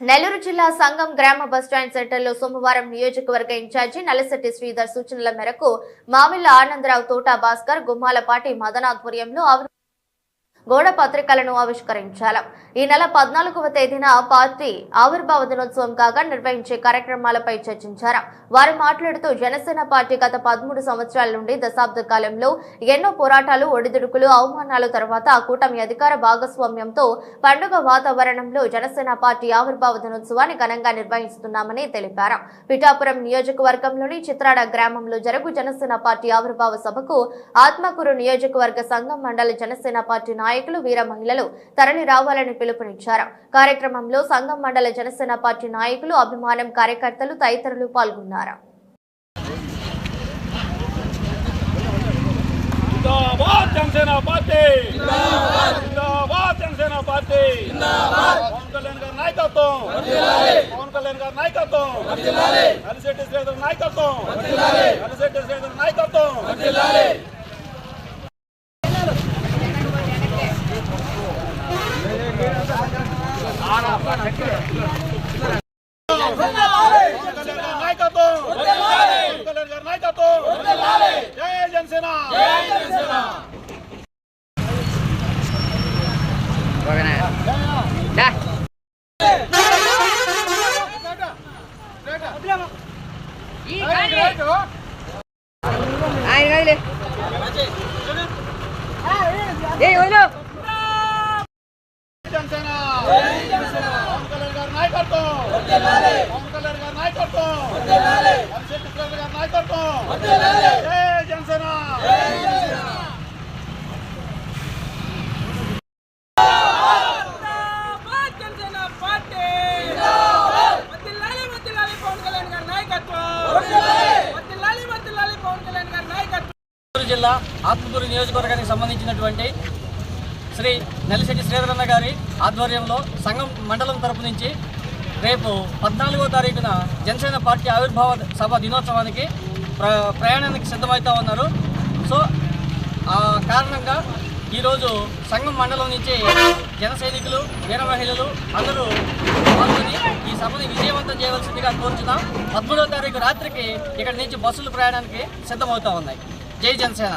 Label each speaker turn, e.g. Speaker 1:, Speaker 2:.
Speaker 1: నెల్లూరు జిల్లా సంఘం గ్రామ బస్టాండ్ సెంటర్లో సోమవారం నియోజకవర్గ ఇన్ఛార్జి నలసెట్టి శ్రీధర్ సూచనల మేరకు మావిల్ల ఆనందరావు తోటా భాస్కర్ గుమ్మాలపాటి మదనాధ్వర్యంలో గోడ పత్రికలను ఆవిష్కరించారు ఈ నెల పద్నాలుగవ తేదీన పార్టీ ఆవిర్భావ దినోత్సవం కాగా నిర్వహించే కార్యక్రమాలపై చర్చించారు. వారు మాట్లాడుతూ జనసేన పార్టీ గత పదమూడు సంవత్సరాల నుండి దశాబ్ద కాలంలో ఎన్నో పోరాటాలు ఒడిదుడుకులు అవమానాల తర్వాత కూటమి అధికార భాగస్వామ్యంతో పండుగ వాతావరణంలో జనసేన పార్టీ ఆవిర్భావ దినోత్సవాన్ని ఘనంగా నిర్వహిస్తున్నామని తెలిపారు. పిఠాపురం నియోజకవర్గంలోని చిత్రాడ గ్రామంలో జరుగు జనసేన పార్టీ ఆవిర్భావ సభకు ఆత్మకూరు నియోజకవర్గ సంఘం మండల జనసేన పార్టీ నాయకులు వీర మహిళలు తరలి రావాలని పిలుపునిచ్చారు. కార్యక్రమంలో సంఘం మండల జనసేన పార్టీ నాయకులు అభిమానం కార్యకర్తలు తదితరులు పాల్గొన్నారు.
Speaker 2: జిందాబాద్ జనసేన పార్టీ! జిందాబాద్! జనసేన పార్టీ! పవన్ కళ్యాణ్ గారి నాయకత్వం! పవన్ కళ్యాణ్ గారి నాయకత్వం! నాయకత్వం!
Speaker 3: ఆయన కదిలే ఏ వదిలో
Speaker 4: జిల్లా ఆత్మకూరు నియోజకవర్గానికి సంబంధించినటువంటి శ్రీ నెల్లిశెట్టి శ్రీధరన్న గారి ఆధ్వర్యంలో సంఘం మండలం తరపు నుంచి రేపు పద్నాలుగో తారీఖున జనసేన పార్టీ ఆవిర్భావ సభ దినోత్సవానికి ప్ర ప్రయాణానికి సిద్ధమవుతా ఉన్నారు. సో ఆ కారణంగా ఈరోజు సంఘం మండలం నుంచి జన సైనికులు వీర మహిళలు అందరూ పాల్గొని ఈ సభని విజయవంతం చేయవలసిందిగా కోరుచున్నాం. పదమూడవ తారీఖు రాత్రికి ఇక్కడి నుంచి బస్సులు ప్రయాణానికి సిద్ధమవుతా ఉన్నాయి. జై జనసేన.